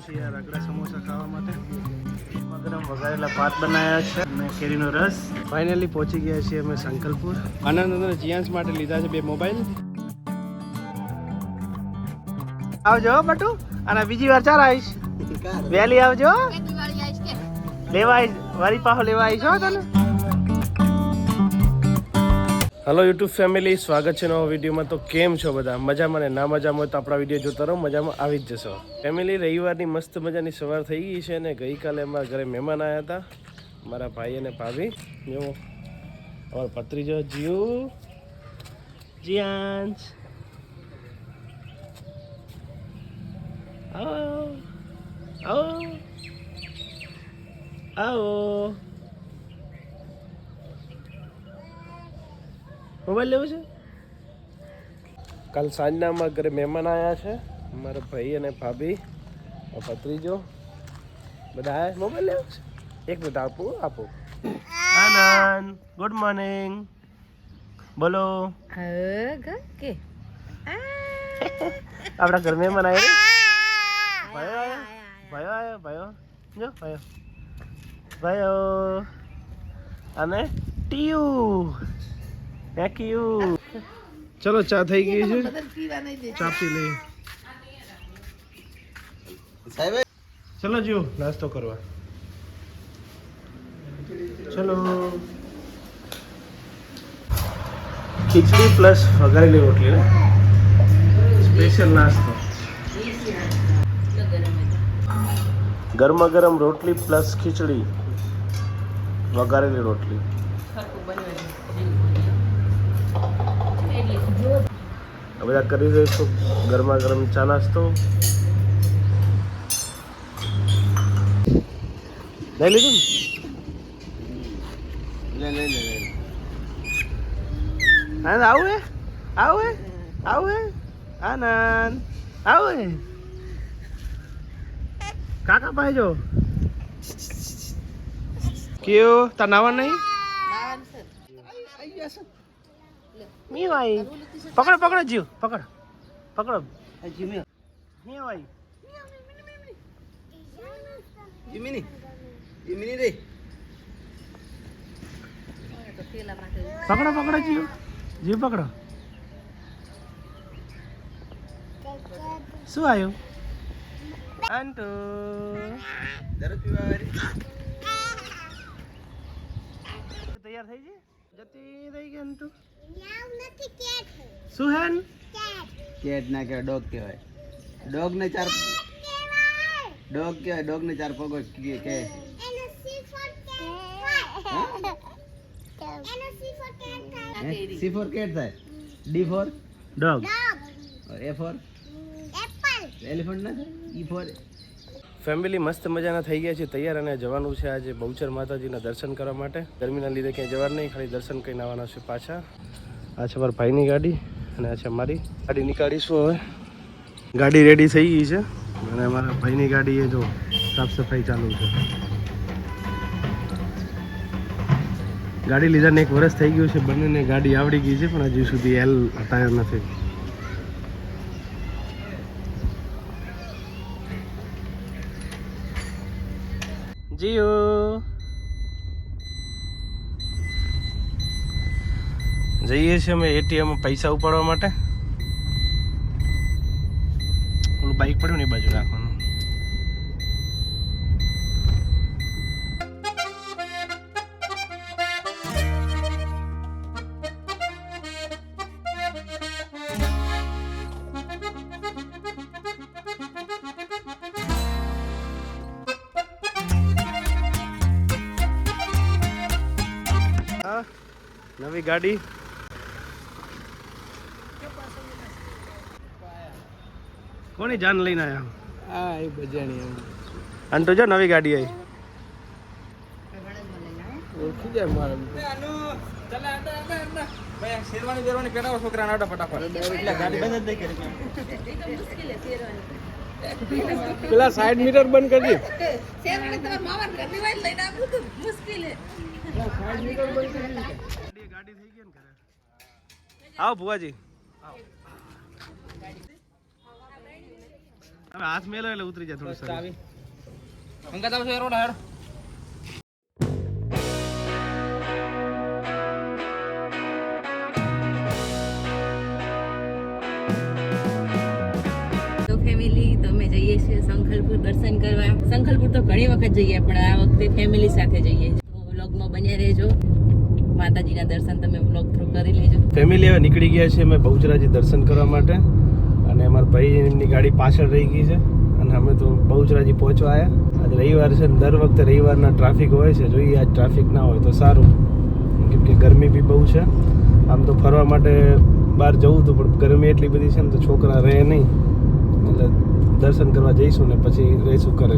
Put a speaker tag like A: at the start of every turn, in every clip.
A: છીએ આ રગડા સમોસા ખાવા માટે ગરમ વઘારેલા ભાત બનાવ્યા છે. અને કેરીનો રસ. ફાઇનલી પહોંચી ગયા છીએ અમે સંકલપુર. આનંદ અને જીયાંશ માટે લીધા છે બે મોબાઈલ. આવજો હો બટુ. અને બીજી વાર ચાલ આવીશ. વહેલી આવજો લેવા આવીશ. વારી પાહો લેવા આવીશ હો તને. હલો યુટ્યુબ ફેમિલી સ્વાગત છે નવા વિડીયોમાં. તો કેમ છો બધા? મજામાં ને ના મજામાં હોય તો આપણા વીડિયો જોતા રહો. મજામાં આવી જ જશો. ફેમિલી રવિવારની મસ્ત મજાની સવાર થઈ ગઈ છે અને ગઈકાલે અમારા ઘરે મહેમાન આવ્યા હતા. મારા ભાઈ અને ભાભી. જો, અમારો પત્રીજો જીવ જીયાંશ. આવો. આવો. આવો. મોબાઈલ લેવું છે? કાલ સાંજના અમારા ઘરે મહેમાન આવ્યા છે. મારા ભાઈ અને ભાભી આ ભત્રીજો. બધા આવ્યા મોબાઈલ લેવો છે? એક મિનિટ આપું આપું. આનંદ ગુડ મોર્નિંગ બોલો.
B: કે
A: આપણા ઘર મહેમાન આવ્યા ભાઈઓ આવ્યા ભાઈઓ આવ્યા ભાઈઓ? જો ભાઈઓ. ભાઈઓ. અને ટીયુ. થેન્ક યુ ચલો ચા થઈ ગઈ છે. ચા પી લઈએ. ચલો જીઓ નાસ્તો કરવા. ચલો. ખીચડી પ્લસ વઘારેલી રોટલી ને સ્પેશિયલ નાસ્તો. ગરમા ગરમ રોટલી પ્લસ ખીચડી વઘારેલી રોટલી આ બધા કરી દઈશું. ગરમા ગરમ ચા નાસ્તો. લઈ લીધું આનંદ આવું હે? આવું હે? આવું હે? આનંદ આવું હે? કાકા પાસે જો. કેવું તાર નાવા નહીં? મી ભાઈ પકડો પકડો જીવ પકડ પકડો મી ભાઈ પકડો પકડો જીવ જીવ પકડો શું આવ્યું અંટુ તૈયાર થઈ ગઈ જતી રહી ગઈ અંટુ? શું હે ને?
C: કેટ. ના કહેવાય ડોગ કહેવાય. ડોગ ને ચાર ડોગ કહેવાય. ડોગ ને ચાર પગો કે કે સી ફોર કેટ થાય. D for
A: dog.
C: A for elephant ના થાય? ઈ ફોર
A: ફેમિલી મસ્ત મજાના થઈ ગયા છે, તૈયાર અને જવાનું છે આજે બહુચર માતાજીના દર્શન કરવા માટે. ગરમીના લીધે ક્યાંય જવાનું નહીં, ખાલી દર્શન કરીને આવવાના છે પાછા. આ છે મારા ભાઈની ગાડી અને આ છે મારી ગાડી નીકાળીશું હવે. ગાડી રેડી થઈ ગઈ છે અને મારા ભાઈની ગાડી એ જો સાફ સફાઈ ચાલુ છે. ગાડી લીધાને એક વર્ષ થઈ ગયું છે, બંનેને ગાડી આવડી ગઈ છે, પણ હજુ સુધી એલ હટાયો નથી. જીઓ જઈએ છીએ અમે એટીએમ પૈસા ઉપાડવા માટે. ઓલું બાઈક પડ્યું ને એ બાજુ રાખવાનું નવી ગાડી. કોની જાન લઈને આવ્યા
C: હા એ બજાણી
A: અને તો જો નવી ગાડી આવી
C: ઓળખી જાય મારા શેરવાની બેરવાની પહેરાવો છોકરા નાડો ફટાફટ. ગાડી બંધ જ નહીં કરી. પેલા સાઈડ મીટર બંધ કરી
A: ગાડી થઈ ગઈ ને ઘરે? આવો ભુવાજી. હવે હાથ મેલો એટલે ઉતરી જાય થોડું
C: ચાવી અંકત આવશે એ રોડ હેડ.
B: ફેમિલી તો અમે જઈએ છીએ સંખલપુર દર્શન કરવા. સંખલપુર તો ઘણી વખત જઈએ પણ આ વખતે ફેમિલી સાથે જઈએ તો વ્લોગમાં બન્યા રહેજો. માતાજીના દર્શન તમે વ્લોગ થ્રુ કરી લેજો.
A: ફેમિલી હવે નીકળી ગયા છે અમે બહુચરાજી દર્શન કરવા માટે. અને અમારા ભાઈ એમની ગાડી પાછળ રહી ગઈ છે. અને અમે તો બહુચરાજી પહોંચવા આવ્યા આજે રવિવાર છે દર વખતે રવિવારના ટ્રાફિક હોય છે. જોઈએ આજ ટ્રાફિક ના હોય તો સારું. કેમ કે ગરમી બી બહુ છે. આમ તો ફરવા માટે બહાર જવું હતું, પણ ગરમી એટલી બધી છે ને તો છોકરા રહે નહીં. એટલે દર્શન કરવા જઈશું ને પછી રહીશું કરે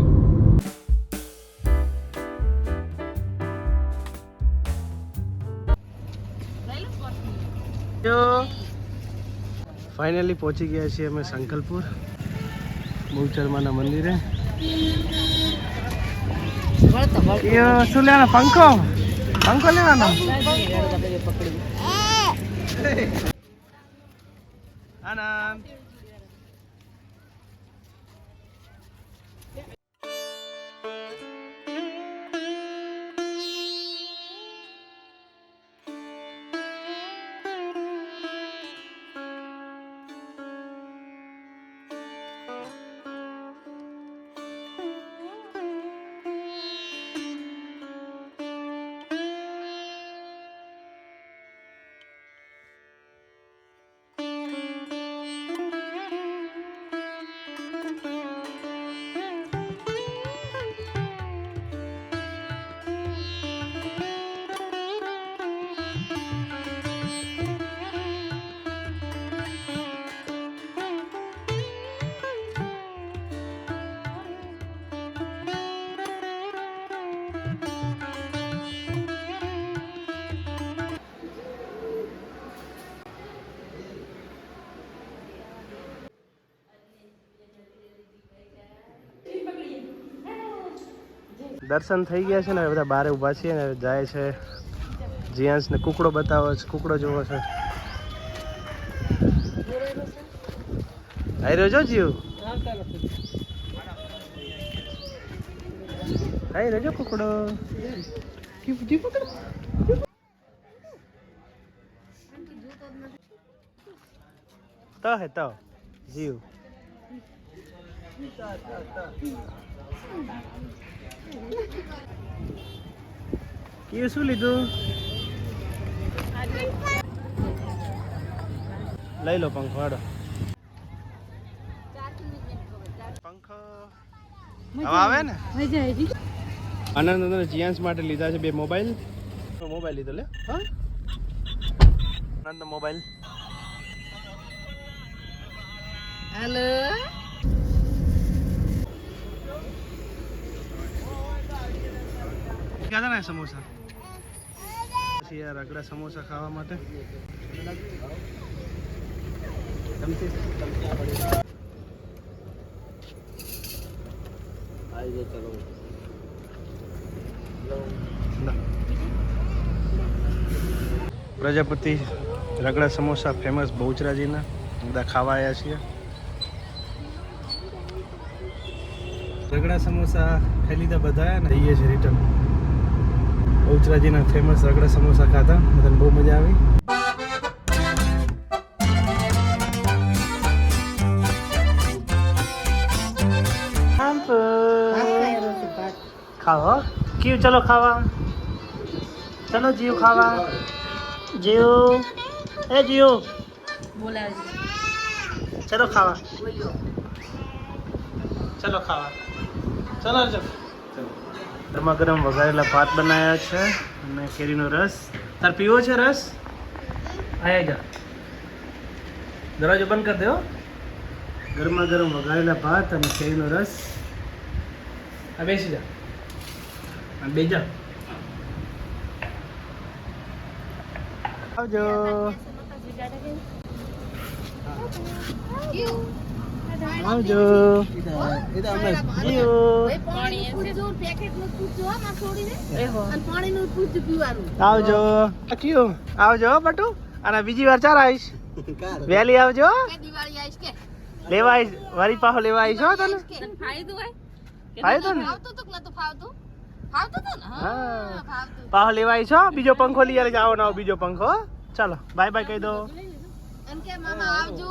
A: ફાઇનલી પહોંચી ગયા છીએ અમે સંકલપુર બહુચરમાના મંદિરે. શું લેવાનો? પંખો? પંખો લેવાનો? આનંદ. દર્શન થઈ ગયા છે ને બધા બારે ઊભા છીએ ને જાય છે જીયાંશ ને કુકડો બતાવો છે, કુકડો જોવો છે. આઈ રહ્યો જીવ. રહ્યો છો કુકડો. તો હે તો, જીવ. કેવું શું લીધું? લઈ લો પંખો હાડો પંખો હવે આવે ને? આનંદ અને જીયાંશ માટે લીધા છે બે મોબાઈલ. મોબાઈલ લીધો લે. હા? આનંદ મોબાઈલ.
B: હેલો.
A: ક્યાં સમોસા? આ રગડા સમોસા ખાવા માટે. પ્રજાપતિ રગડા સમોસા ફેમસ બહુચરાજીના. બધા ખાવા આવ્યા છીએ. રગડા સમોસા ખાઈ લીધા બધા જઈએ છીએ રિટર્ન બહુચરાજીના ફેમસ રગડા સમોસા ખાતા. બધાને બહુ મજા આવી. ખાઓ ક્યુ ચલો ખાવા. ચલો જીવ ખાવા. જીવ. એ જીવ. ચલો ખાવા. ચલો ખાવા. ચલો અર્જુન. ગરમા ગરમ વઘારેલા ભાત બનાવ્યા છે અને કેરીનો રસ. તાર પીવો છે રસ? આયા જા. દરવાજો બંધ કરી દો ગરમા ગરમ વઘારેલા ભાત અને કેરીનો રસ. આ બેસી જા. આ બે જા. આવજો. આવજો. આવજો. કયું આવજો હો બટુ અને બીજી વાર ચાર આવીશ. વહેલી આવજો લેવા આવીશ વરી પાહો લેવા આવીશ હો તને.
B: ફાયદો હોય?
A: ને
D: ફાવતું તું કે નતું ફાવતું? ફાવતું તું ને?
A: હા.
D: હા. ફાવતું.
A: પાહો લેવા આવીશ બીજો પંખો લઈ આવે આવો નવો બીજો પંખો ચાલો બાય બાય કહી દો.
D: અને કે મામા આવજો.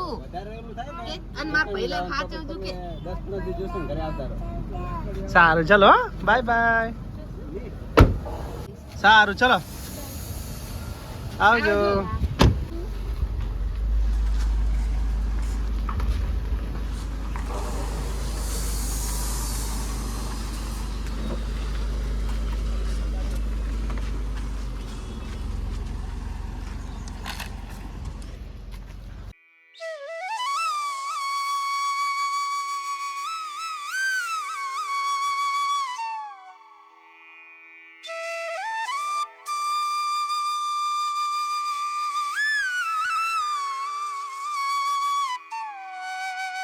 D: અને માર પહેલે સાચવજો કે
A: સારું ચલો હો. Bye bye. સારું ચલો. આવજો.